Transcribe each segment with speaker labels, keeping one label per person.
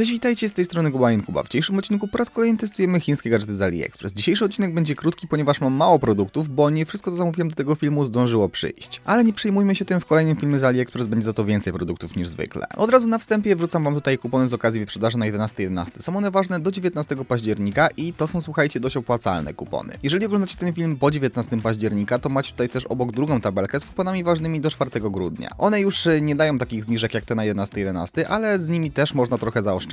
Speaker 1: Cześć, witajcie z tej strony Kuba Kuba. W dzisiejszym odcinku po raz kolejny testujemy chińskie gadżety z AliExpress. Dzisiejszy odcinek będzie krótki, ponieważ mam mało produktów, bo nie wszystko co zamówiłem do tego filmu zdążyło przyjść. Ale nie przejmujmy się tym, w kolejnym filmie z AliExpress będzie za to więcej produktów niż zwykle. Od razu na wstępie wrzucam wam tutaj kupony z okazji wyprzedaży na 11.11. Są one ważne do 19 października i to są, słuchajcie, dość opłacalne kupony. Jeżeli oglądacie ten film po 19 października, to macie tutaj też obok drugą tabelkę z kuponami ważnymi do 4 grudnia. One już e, nie dają takich zniżek jak te na 11.11, ale z nimi też można trochę zaoszczędzić.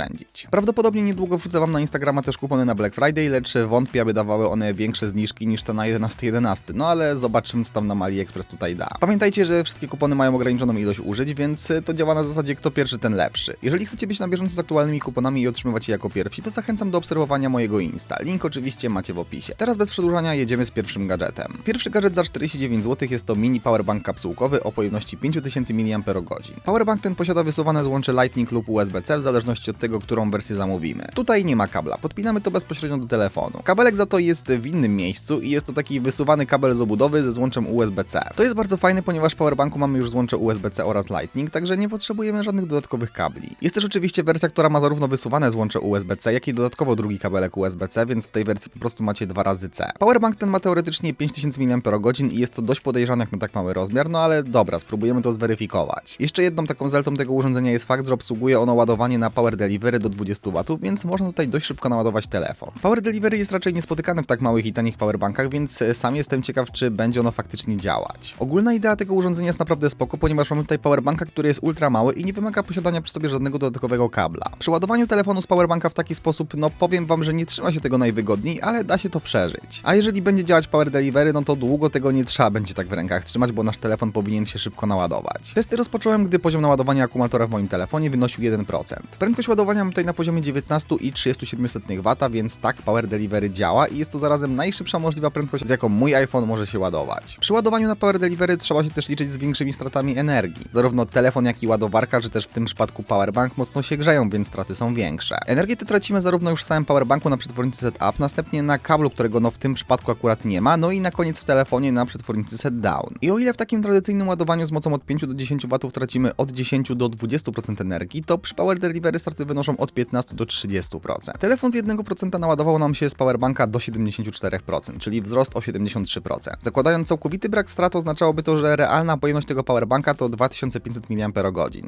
Speaker 1: Prawdopodobnie niedługo wrzucę wam na Instagrama też kupony na Black Friday, lecz wątpię, aby dawały one większe zniżki niż te na 11.11. No ale zobaczymy, co tam nam AliExpress tutaj da. Pamiętajcie, że wszystkie kupony mają ograniczoną ilość użyć, więc to działa na zasadzie kto pierwszy, ten lepszy. Jeżeli chcecie być na bieżąco z aktualnymi kuponami i otrzymywać je jako pierwsi, to zachęcam do obserwowania mojego Insta. Link oczywiście macie w opisie. Teraz bez przedłużania jedziemy z pierwszym gadżetem. Pierwszy gadżet za 49 zł jest to mini powerbank kapsułkowy o pojemności 5000 mAh. Powerbank ten posiada wysuwane złącze Lightning lub USB-C w zależności od tego, którą wersję zamówimy. Tutaj nie ma kabla, podpinamy to bezpośrednio do telefonu. Kabelek za to jest w innym miejscu i jest to taki wysuwany kabel z obudowy ze złączem USB-C. To jest bardzo fajne, ponieważ w powerbanku mamy już złącze USB-C oraz Lightning, także nie potrzebujemy żadnych dodatkowych kabli. Jest też oczywiście wersja, która ma zarówno wysuwane złącze USB-C, jak i dodatkowo drugi kabelek USB-C, więc w tej wersji po prostu macie dwa razy C. Powerbank ten ma teoretycznie 5000 mAh i jest to dość podejrzane jak na tak mały rozmiar, no ale dobra, spróbujemy to zweryfikować. Jeszcze jedną taką zaletą tego urządzenia jest fakt, że obsługuje ono ładowanie na Power Delivery do 20 W, więc można tutaj dość szybko naładować telefon. Power Delivery jest raczej niespotykane w tak małych i tanich powerbankach, więc e, sam jestem ciekaw, czy będzie ono faktycznie działać. Ogólna idea tego urządzenia jest naprawdę spoko, ponieważ mamy tutaj powerbanka, który jest ultra mały i nie wymaga posiadania przy sobie żadnego dodatkowego kabla. Przy ładowaniu telefonu z powerbanka w taki sposób, no powiem wam, że nie trzyma się tego najwygodniej, ale da się to przeżyć. A jeżeli będzie działać Power Delivery, no to długo tego nie trzeba będzie tak w rękach trzymać, bo nasz telefon powinien się szybko naładować. Testy rozpocząłem, gdy poziom naładowania akumulatora w moim telefonie wynosił 1%. Prędkość ładowania mam tutaj na poziomie 19,37 W, więc tak Power Delivery działa i jest to zarazem najszybsza możliwa prędkość, z jaką mój iPhone może się ładować. Przy ładowaniu na Power Delivery trzeba się też liczyć z większymi stratami energii. Zarówno telefon, jak i ładowarka, czy też w tym przypadku powerbank mocno się grzeją, więc straty są większe. Energię tę tracimy zarówno już w samym powerbanku na przetwornicy setup, następnie na kablu, którego no w tym przypadku akurat nie ma, no i na koniec w telefonie na przetwornicy set down. I o ile w takim tradycyjnym ładowaniu z mocą od 5 do 10 W tracimy od 10 do 20% energii, to przy Power Delivery straty wynoszą od 15 do 30%. Telefon z 1% naładował nam się z powerbanka do 74%, czyli wzrost o 73%. Zakładając całkowity brak strat oznaczałoby to, że realna pojemność tego powerbanka to 2500 mAh.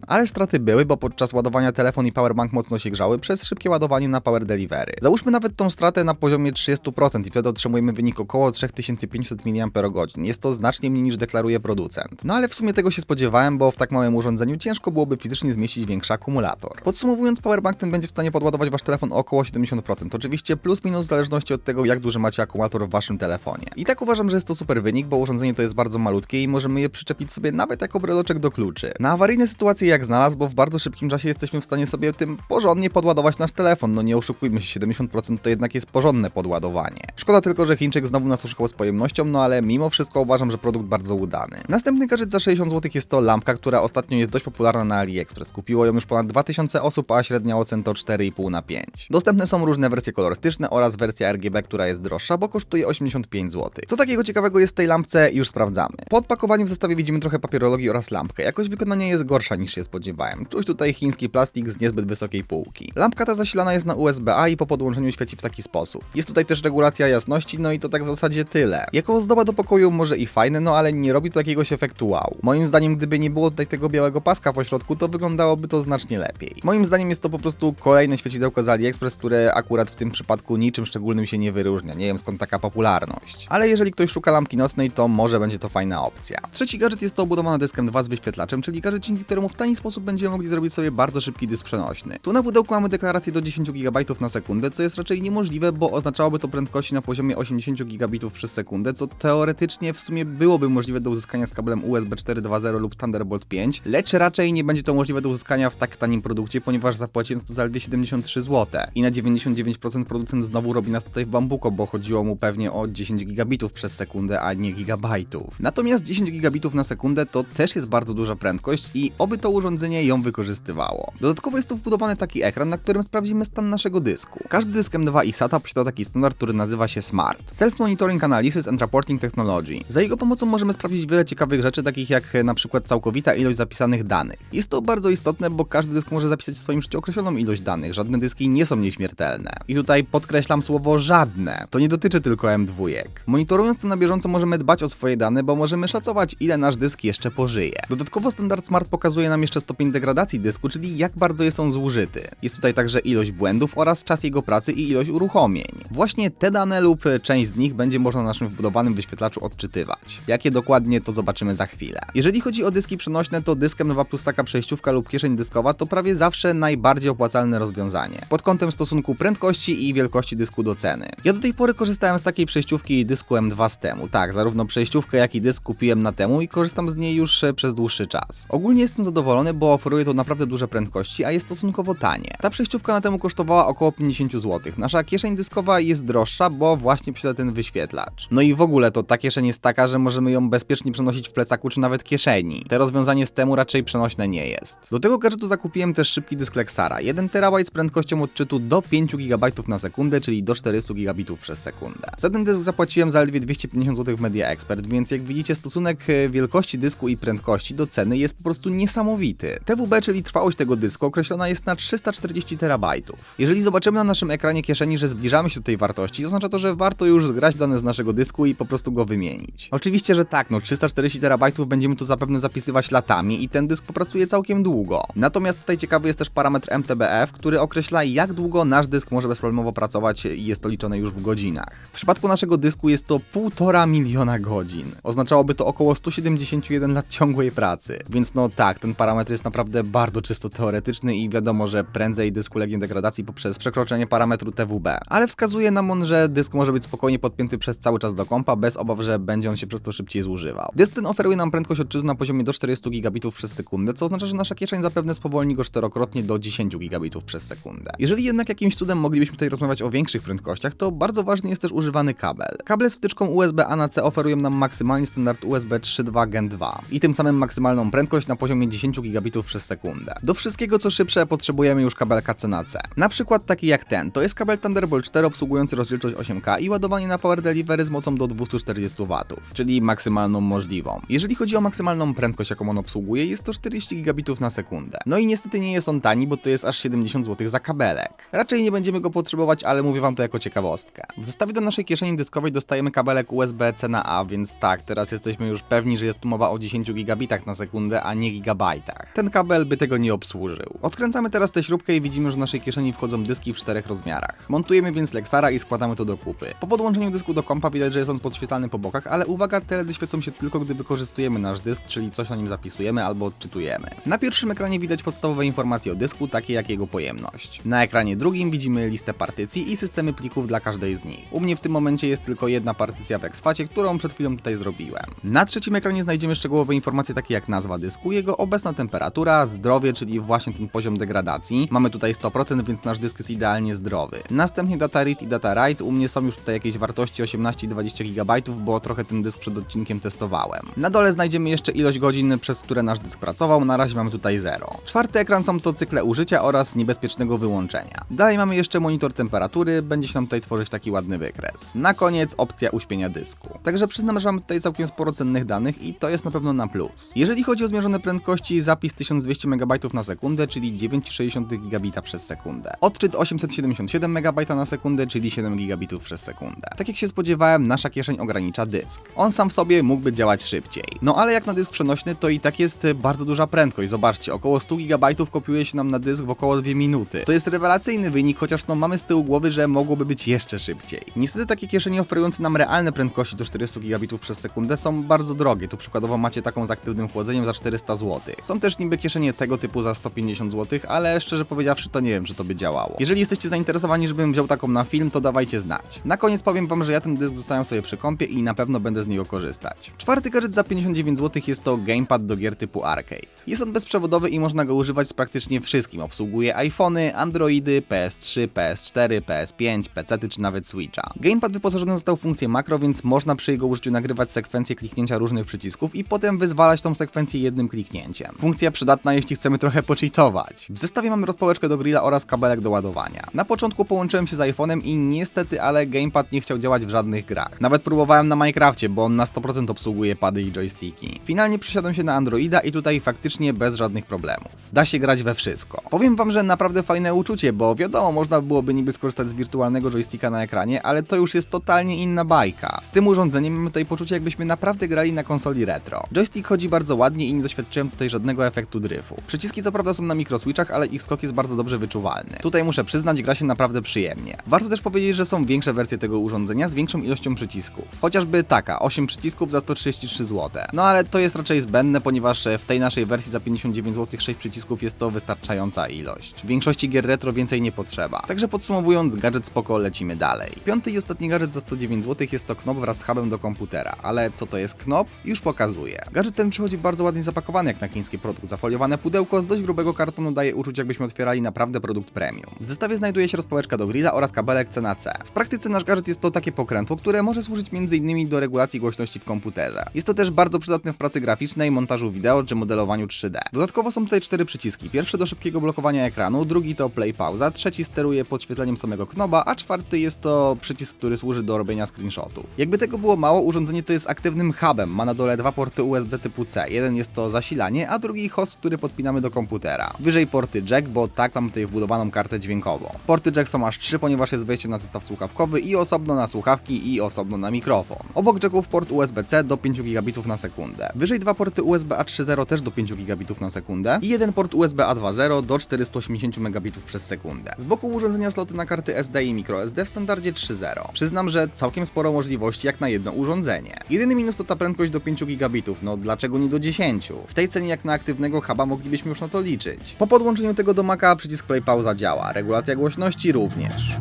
Speaker 1: Ale straty były, bo podczas ładowania telefon i powerbank mocno się grzały przez szybkie ładowanie na Power Delivery. Załóżmy nawet tą stratę na poziomie 30% i wtedy otrzymujemy wynik około 3500 mAh. Jest to znacznie mniej niż deklaruje producent. No ale w sumie tego się spodziewałem, bo w tak małym urządzeniu ciężko byłoby fizycznie zmieścić większy akumulator. Podsumowując, powerbank ten będzie w stanie podładować wasz telefon o około 70%. Oczywiście plus minus w zależności od tego, jak duży macie akumulator w waszym telefonie. I tak uważam, że jest to super wynik, bo urządzenie to jest bardzo malutkie i możemy je przyczepić sobie nawet jako breloczek do kluczy. Na awaryjne sytuacje jak znalazł, bo w bardzo szybkim czasie jesteśmy w stanie sobie tym porządnie podładować nasz telefon. No nie oszukujmy się, 70% to jednak jest porządne podładowanie. Szkoda tylko, że Chińczyk znowu nas oszukał z pojemnością, no ale mimo wszystko uważam, że produkt bardzo udany. Następny gadżet za 60 zł jest to lampka, która ostatnio jest dość popularna na AliExpress. Kupiło ją już ponad 2000 osób, a średnia ocen to 4,5 na 5. Dostępne są różne wersje kolorystyczne oraz wersja RGB, która jest droższa, bo kosztuje 85 zł. Co takiego ciekawego jest w tej lampce, już sprawdzamy. Po odpakowaniu w zestawie widzimy trochę papierologii oraz lampkę. Jakość wykonania jest gorsza niż się spodziewałem. Czuć tutaj chiński plastik z niezbyt wysokiej półki. Lampka ta zasilana jest na USB-A i po podłączeniu świeci w taki sposób. Jest tutaj też regulacja jasności, no i to tak w zasadzie tyle. Jako ozdoba do pokoju może i fajne, no ale nie robi to jakiegoś efektu wow. Moim zdaniem, gdyby nie było tutaj tego białego paska po środku, to wyglądałoby to znacznie lepiej. Moim zdaniem jest to po prostu kolejne świecidełko z AliExpress, które akurat w tym przypadku niczym szczególnym się nie wyróżnia. Nie wiem skąd taka popularność. Ale jeżeli ktoś szuka lampki nocnej, to może będzie to fajna opcja. Trzeci gadżet jest to obudowana dyskiem 2 z wyświetlaczem, czyli gadżet, dzięki któremu w tani sposób będziemy mogli zrobić sobie bardzo szybki dysk przenośny. Tu na pudełku mamy deklarację do 10 GB na sekundę, co jest raczej niemożliwe, bo oznaczałoby to prędkości na poziomie 80 GB przez sekundę, co teoretycznie w sumie byłoby możliwe do uzyskania z kablem USB 4.2.0 lub Thunderbolt 5, lecz raczej nie będzie to możliwe do uzyskania w tak tanim produkcie, ponieważ zapłaciłem za to zaledwie 73 zł. I na 99% producent znowu robi nas tutaj w bambuko, bo chodziło mu pewnie o 10 gigabitów przez sekundę, a nie gigabajtów. Natomiast 10 gigabitów na sekundę to też jest bardzo duża prędkość i oby to urządzenie ją wykorzystywało. Dodatkowo jest tu wbudowany taki ekran, na którym sprawdzimy stan naszego dysku. Każdy dysk M2 i SATA posiada taki standard, który nazywa się SMART. Self-Monitoring Analysis and Reporting Technology. Za jego pomocą możemy sprawdzić wiele ciekawych rzeczy, takich jak na przykład całkowita ilość zapisanych danych. Jest to bardzo istotne, bo każdy dysk może zapisać w swoim życiu określoną ilość danych. Żadne dyski nie są nieśmiertelne. I tutaj podkreślam słowo żadne. To nie dotyczy tylko M2. Monitorując to na bieżąco możemy dbać o swoje dane, bo możemy szacować ile nasz dysk jeszcze pożyje. Dodatkowo standard Smart pokazuje nam jeszcze stopień degradacji dysku, czyli jak bardzo jest on zużyty. Jest tutaj także ilość błędów oraz czas jego pracy i ilość uruchomień. Właśnie te dane lub część z nich będzie można na naszym wbudowanym wyświetlaczu odczytywać. Jakie dokładnie to zobaczymy za chwilę. Jeżeli chodzi o dyski przenośne, to dyskiem 2 plus taka przejściówka lub kieszeń dyskowa to prawie zawsze najbardziej opłacalne rozwiązanie. Pod kątem stosunku prędkości i wielkości dysku do ceny. Ja do tej pory korzystałem z takiej przejściówki dysku M2 z temu. Tak, zarówno przejściówkę jak i dysk kupiłem na temu i korzystam z niej już e, przez dłuższy czas. Ogólnie jestem zadowolony, bo oferuje to naprawdę duże prędkości, a jest stosunkowo tanie. Ta przejściówka na temu kosztowała około 50 zł. Nasza kieszeń dyskowa jest droższa, bo właśnie posiada ten wyświetlacz. No i w ogóle to ta kieszeń jest taka, że możemy ją bezpiecznie przenosić w plecaku czy nawet kieszeni. Te rozwiązanie z temu raczej przenośne nie jest. Do tego gadżetu zakupiłem też szybki dysk Lexara. 1 TB z prędkością odczytu do 5 GB na sekundę, czyli do 400 GB przez sekundę. Za ten dysk zapłaciłem zaledwie 250 zł w Media Expert, więc jak widzicie stosunek e, wielkości dysku i prędkości do ceny jest po prostu niesamowity. TWB, czyli trwałość tego dysku określona jest na 340 terabajtów. Jeżeli zobaczymy na naszym ekranie kieszeni, że zbliżamy się do tej wartości, to oznacza to, że warto już zgrać dane z naszego dysku i po prostu go wymienić. Oczywiście, że tak, no 340 terabajtów będziemy tu zapewne zapisywać latami i ten dysk popracuje całkiem długo. Natomiast tutaj ciekawy jest też parametr MTBF, który określa jak długo nasz dysk może bezproblemowo pracować i jest to liczone już w godzinach. W przypadku naszego dysku jest to 1,5 miliona godzin. Oznaczałoby to około 171 lat ciągłej pracy. Więc no tak, ten parametr jest naprawdę bardzo czysto teoretyczny i wiadomo, że prędzej dysk ulegnie degradacji poprzez przekroczenie parametru TWB. Ale wskazuje nam on, że dysk może być spokojnie podpięty przez cały czas do kompa, bez obaw, że będzie on się przez to szybciej zużywał. Dysk ten oferuje nam prędkość odczytu na poziomie do 400 gigabitów przez sekundę, co oznacza, że nasza kieszeń zapewne spowolni go czterokrotnie do 10 gigabitów przez sekundę. Jeżeli jednak jakimś cudem moglibyśmy tutaj rozmawiać o większych prędkościach, to bardzo ważny jest też używany kabel. Kable z wtyczką USB-A na C oferują nam maksymalnie standard USB 3.2 Gen 2 i tym samym maksymalną prędkość na poziomie 10 gigabitów przez sekundę. Do wszystkiego co szybsze potrzebujemy już kabelka C na C. Na przykład taki jak ten, to jest kabel Thunderbolt 4 obsługujący rozdzielczość 8K i ładowanie na Power Delivery z mocą do 240 W, czyli maksymalną możliwą. Jeżeli chodzi o maksymalną prędkość jaką on obsługuje, jest to 40 gigabitów na sekundę. No i niestety nie jest on tani, bo to jest aż 70 zł za kabelek. Raczej nie będziemy go potrzebować, ale mówię wam to jako ciekawostkę. W zestawie do naszej kieszeni dyskowej dostajemy kabelek USB-C na A, więc tak, teraz jesteśmy już pewni, że jest tu mowa o 10 gigabitach na sekundę, a nie gigabajtach. Ten kabel by tego nie obsłużył. Odkręcamy teraz tę śrubkę i widzimy, że w naszej kieszeni wchodzą dyski w czterech rozmiarach. Montujemy więc Lexara i składamy to do kupy. Po podłączeniu dysku do kompa widać, że jest on podświetlany po bokach, ale uwaga, te LEDy świecą się tylko gdy wykorzystujemy nasz dysk, czyli coś na nim zapisujemy albo odczytujemy. Na pierwszym ekranie widać podstawowe informacje o dysku, takie jak jego pojemność. Na ekranie drugim widzimy listę partycji i systemy plików dla każdej z nich. U mnie w tym momencie jest tylko jedna partycja w Exfacie, którą przed chwilą tutaj zrobiłem. Na trzecim ekranie znajdziemy szczegółowe informacje takie jak nazwa dysku, jego obecna temperatura, zdrowie, czyli właśnie ten poziom degradacji. Mamy tutaj 100%, więc nasz dysk jest idealnie zdrowy. Następnie data read i data write. U mnie są już tutaj jakieś wartości 18 i 20 GB, bo trochę ten dysk przed odcinkiem testowałem. Na dole znajdziemy jeszcze ilość godzin, przez które nasz dysk pracował. Na razie mamy tutaj 0. Czwarty ekran są to cykle użycia oraz niebezpiecznego wyłączenia. Dalej mamy jeszcze monitor temperatury, będzie się nam tutaj tworzyć taki ładny wykres. Na koniec opcja uśpienia dysku. Także przyznam, że mamy tutaj całkiem sporo cennych danych i to jest na pewno na plus. Jeżeli chodzi o zmierzone prędkości, zapis 1200 MB na sekundę, czyli 9,6 gigabita przez sekundę. Odczyt 877 MB na sekundę, czyli 7 gigabitów przez sekundę. Tak jak się spodziewałem, nasza kieszeń ogranicza dysk. On sam w sobie mógłby działać szybciej. No ale jak na dysk przenośny, to i tak jest bardzo duża prędkość. Zobaczcie, około 100 GB kopiuje się nam na dysk w około 2 minuty. To jest rewelacyjny wynik, chociaż no mamy z tyłu głowy, że mogłoby być jeszcze szybciej. Niestety takie kieszenie oferujące nam realne prędkości do 400 gigabitów przez sekundę są bardzo drogie. Tu przykładowo macie taką z aktywnym chłodzeniem za 400 zł. Są też niby kieszenie tego typu za 150 zł, ale szczerze powiedziawszy to nie wiem, czy to by działało. Jeżeli jesteście zainteresowani, żebym wziął taką na film, to dawajcie znać. Na koniec powiem wam, że ja ten dysk zostawiam sobie przy kąpie i na pewno będę z niego korzystać. Czwarty gadżet za 59 zł jest to gamepad do gier typu arcade. Jest on bezprzewodowy i można go używać z praktycznie wszystkim. Obsługuje iPhony, Androidy, PS3, PS4, PS5, PC czy nawet Switcha. Gamepad wyposażony został w funkcję makro, więc można przy jego użyciu nagrywać sekwencje kliknięcia różnych przycisków i potem wyzwalać tą sekwencję jednym kliknięciem. Funkcja przydatna, jeśli chcemy trochę pocheatować. W zestawie mamy rozpałeczkę do grilla oraz kabelek do ładowania. Na początku połączyłem się z iPhone'em i niestety, ale gamepad nie chciał działać w żadnych grach. Nawet próbowałem na Minecrafcie, bo on na 100% obsługuje pady i joysticki. Finalnie przesiadłem się na Androida i tutaj faktycznie bez żadnych problemów. Da się grać we wszystko. Powiem wam, że naprawdę fajne uczucie, bo wiadomo, można byłoby niby skorzystać z wirtualnego joysticka na ekranie, ale to już jest totalnie inna bajka. Z tym urządzeniem mamy tutaj poczucie, jakbyśmy naprawdę grali na konsoli retro. Joystick chodzi bardzo ładnie i nie doświadczyłem tutaj żadnego efektu dryfu. Przyciski co prawda są na mikroswitchach, ale ich skok jest bardzo dobrze wyczuwalny. Tutaj muszę przyznać, gra się naprawdę przyjemnie. Warto też powiedzieć, że są większe wersje tego urządzenia z większą ilością przycisków. Chociażby taka, 8 przycisków za 133 zł. No ale to jest raczej zbędne, ponieważ w tej naszej wersji za 59 zł 6 przycisków jest to wystarczająca ilość. W większości gier retro więcej nie potrzeba. Także podsumowując, gadżet spoko, lecimy dalej. Piąty i ostatni gadżet za 109 zł jest to knop wraz z hubem do komputera, ale co to jest knop? Już pokazuję. Gadżet ten przychodzi bardzo ładnie zapakowany jak na chiński produkt. Zafoliowane pudełko z dość grubego kartonu daje uczuć jakbyśmy otwierali naprawdę produkt premium. W zestawie znajduje się rozpałeczka do grilla oraz kabelek C na C. W praktyce nasz gadżet jest to takie pokrętło, które może służyć m.in. do regulacji głośności w komputerze. Jest to też bardzo przydatne w pracy graficznej, montażu wideo czy modelowaniu 3D. Dodatkowo są tutaj cztery przyciski. Pierwszy do szybkiego ekranu, drugi to play pauza, trzeci steruje podświetleniem samego knoba, a czwarty jest to przycisk, który służy do robienia screenshotów. Jakby tego było mało, urządzenie to jest aktywnym hubem. Ma na dole dwa porty USB typu C. Jeden jest to zasilanie, a drugi host, który podpinamy do komputera. Wyżej porty jack, bo tak mam tutaj wbudowaną kartę dźwiękową. Porty jack są aż trzy, ponieważ jest wejście na zestaw słuchawkowy i osobno na słuchawki i osobno na mikrofon. Obok jacków port USB-C do 5 gigabitów na sekundę. Wyżej dwa porty USB A3.0 też do 5 gigabitów na sekundę i jeden port USB A2.0 do 480 megabitów przez sekundę. Z boku urządzenia sloty na karty SD i microSD w standardzie 3.0. Przyznam, że całkiem sporo możliwości jak na jedno urządzenie. Jedyny minus to ta prędkość do 5 gigabitów, no dlaczego nie do 10? W tej cenie jak na aktywnego huba moglibyśmy już na to liczyć. Po podłączeniu tego do Maca przycisk play pauza działa, regulacja głośności również.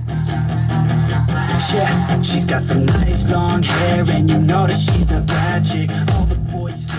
Speaker 2: Yeah, she's got some nice long hair, and you know she's a. All the boys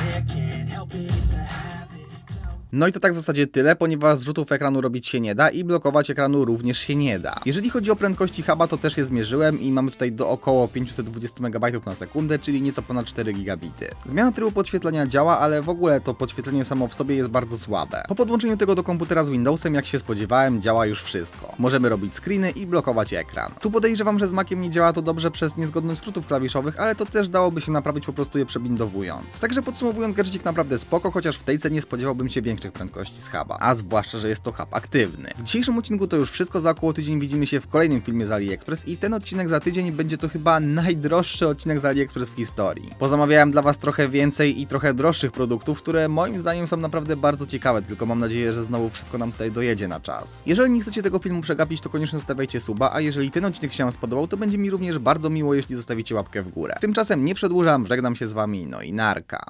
Speaker 1: No i to tak w zasadzie tyle, ponieważ zrzutów ekranu robić się nie da i blokować ekranu również się nie da. Jeżeli chodzi o prędkości huba, to też je zmierzyłem i mamy tutaj do około 520 MB na sekundę, czyli nieco ponad 4 gigabity. Zmiana trybu podświetlenia działa, ale w ogóle to podświetlenie samo w sobie jest bardzo słabe. Po podłączeniu tego do komputera z Windowsem, jak się spodziewałem, działa już wszystko. Możemy robić screeny i blokować ekran. Tu podejrzewam, że z Maciem nie działa to dobrze przez niezgodność skrótów klawiszowych, ale to też dałoby się naprawić po prostu je przebindowując. Także podsumowując, gadżecik naprawdę spoko, chociaż w tej cenie spodziewałbym się prędkości z huba, a zwłaszcza, że jest to hub aktywny. W dzisiejszym odcinku to już wszystko, za około tydzień widzimy się w kolejnym filmie z AliExpress i ten odcinek za tydzień będzie to chyba najdroższy odcinek z AliExpress w historii. Pozamawiałem dla Was trochę więcej i trochę droższych produktów, które moim zdaniem są naprawdę bardzo ciekawe, tylko mam nadzieję, że znowu wszystko nam tutaj dojedzie na czas. Jeżeli nie chcecie tego filmu przegapić, to koniecznie zostawiajcie suba, a jeżeli ten odcinek się Wam spodobał, to będzie mi również bardzo miło, jeśli zostawicie łapkę w górę. Tymczasem nie przedłużam, żegnam się z Wami, no i narka.